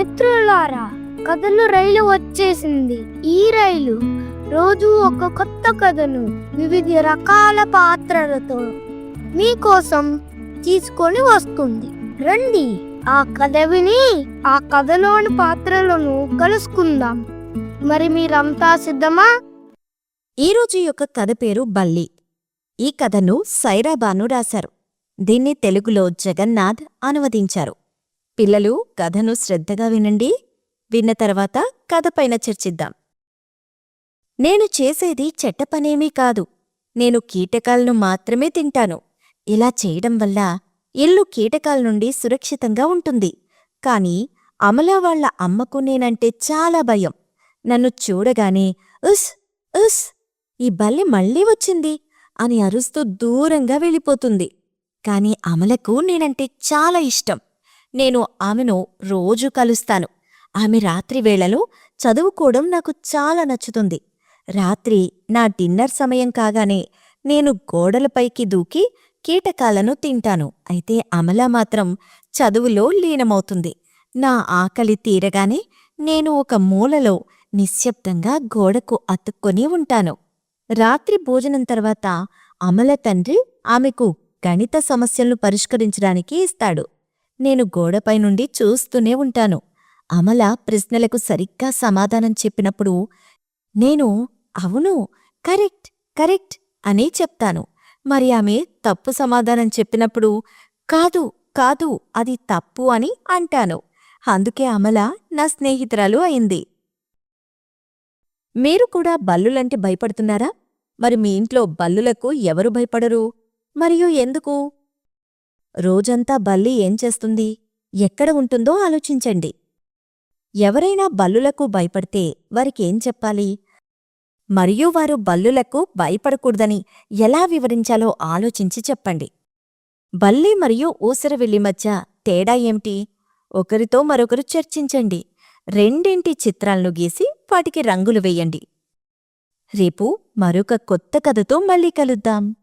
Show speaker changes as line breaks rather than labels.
మిత్రులారా కథలు రైలు వచ్చేసింది. ఈ రైలు రోజు ఒక కొత్త కథను వివిధ రకాల పాత్రలతో మీకోసం తీసుకొని వస్తుంది. రండి ఆ కథ విని ఆ కథలోని పాత్రలను కలుసుకుందాం. మరి మీరంతా సిద్ధమా?
ఈరోజు యొక్క కథ పేరు బల్లి. ఈ కథను సైరాబాను రాశారు. దీన్ని తెలుగులో జగన్నాథ్ అనువదించారు. పిల్లలు కథను శ్రద్ధగా వినండి. విన్న తర్వాత కథపైన చర్చిద్దాం. నేను చేసేది చెట్టపనేమీ కాదు. నేను కీటకాలను మాత్రమే తింటాను. ఇలా చేయడం వల్ల ఇల్లు కీటకాల నుండి సురక్షితంగా ఉంటుంది. కాని అమల వాళ్ళ అమ్మకు నేనంటే చాలా భయం. నన్ను చూడగానే ఉస్ ఉస్ ఈ బల్లి మళ్ళీ వచ్చింది అని అరుస్తూ దూరంగా వెళ్ళిపోతుంది. కాని అమలకు నేనంటే చాలా ఇష్టం. నేను ఆమెను రోజు కలుస్తాను. ఆమె రాత్రి వేళలో చదువుకోవడం నాకు చాలా నచ్చుతుంది. రాత్రి నా డిన్నర్ సమయం కాగానే నేను గోడలపైకి దూకి కీటకాలను తింటాను. అయితే అమల మాత్రం చదువులో లీనమవుతుంది. నా ఆకలి తీరగానే నేను ఒక మూలలో నిశ్శబ్దంగా గోడకు అతుక్కొని ఉంటాను. రాత్రి భోజనం తర్వాత అమల తండ్రి ఆమెకు గణిత సమస్యలను పరిష్కరించడానికి ఇస్తాడు. నేను గోడపై నుండి చూస్తూనే ఉంటాను. అమల ప్రశ్నలకు సరిగ్గా సమాధానం చెప్పినప్పుడు నేను అవును కరెక్ట్ కరెక్ట్ అని చెప్తాను. మరి ఆమె తప్పు సమాధానం చెప్పినప్పుడు కాదు కాదు అది తప్పు అని అంటాను. అందుకే అమల నా స్నేహితురాలు అయింది. మీరు కూడా బల్లులంటే భయపడుతున్నారా? మరి మీ ఇంట్లో బల్లులకు ఎవరు భయపడరు? మరియు ఎందుకు? రోజంతా బల్లి ఏం చేస్తుంది? ఎక్కడ ఉంటుందో ఆలోచించండి. ఎవరైనా బల్లులకు భయపడితే వారికేం చెప్పాలి? మరియు వారు బల్లులకు భయపడకూడదని ఎలా వివరించాలో ఆలోచించి చెప్పండి. బల్లి మరియు ఊసరవిల్లి మధ్య తేడా ఏమిటి? ఒకరితో మరొకరు చర్చించండి. రెండింటి చిత్రాలను గీసి వాటికి రంగులు వేయండి. రేపు మరొక కొత్త కథతో మళ్ళీ కలుద్దాం.